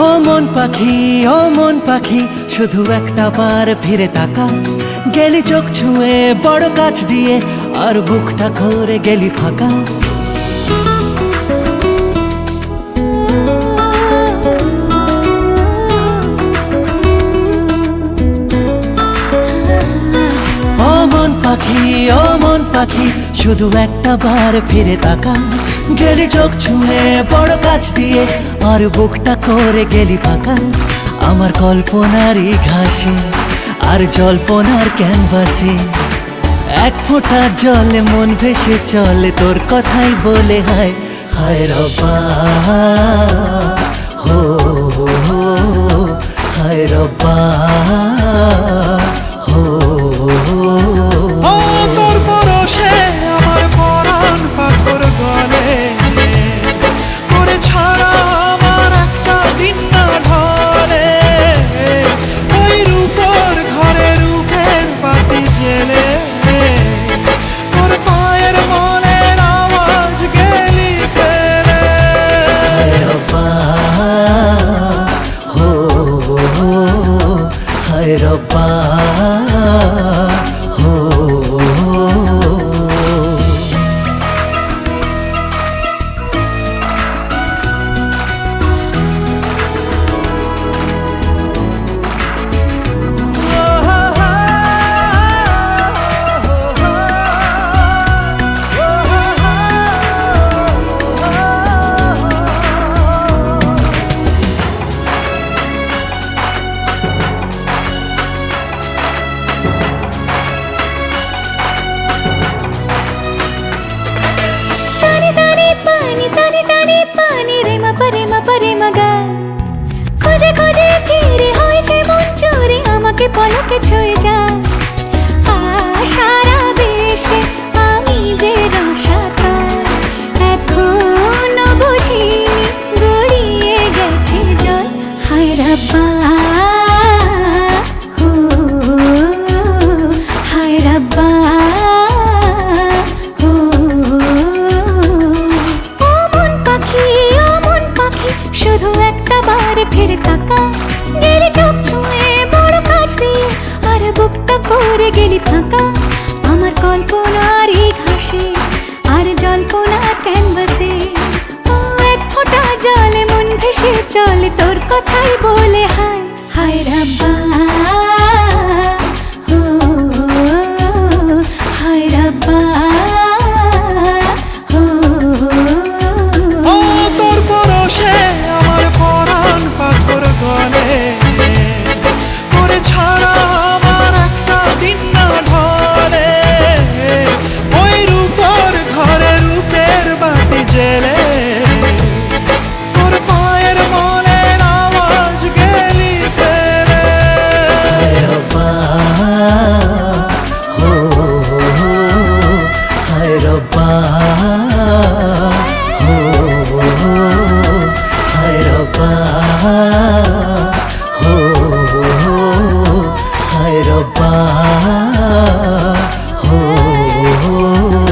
মন পাখি, অমন পাখি, শুধু একটা বার ফিরে তাকা গেলি চোখ ছুঁয়ে, বড় কাছ দিয়ে, আর বুকটা করে গেলি ফাঁকা ও মন পাখি ও মন পাখি, শুধু একটা বার ফিরে তাকা গেলি চোখ ছুঁয়ে বড় কাছ দিয়ে। আর বুকটা করে গেলি পাকা। আমার কল্পনারই ঘাসে আর জল্পনার ক্যানভাসে। এক ফোঁটা জলে মন ভেসে চলে তোর কথাই বলে হায়। হায় রবা হো হো, হায় রবা হায় পানি রে মা, পরে মা, পরে মগা খোঁজে খোঁজে ফিরে হয়েছে মন চোরে আমাকে পলকে ছুঁয়ে যা করে থাকা আমার কল্পনার এই ঘাসে, আর জল্পনা ক্যানভাসে ও, এক ফোঁটা জলে, মন ভেসে চলে, তোর কথাই বলে হায় olur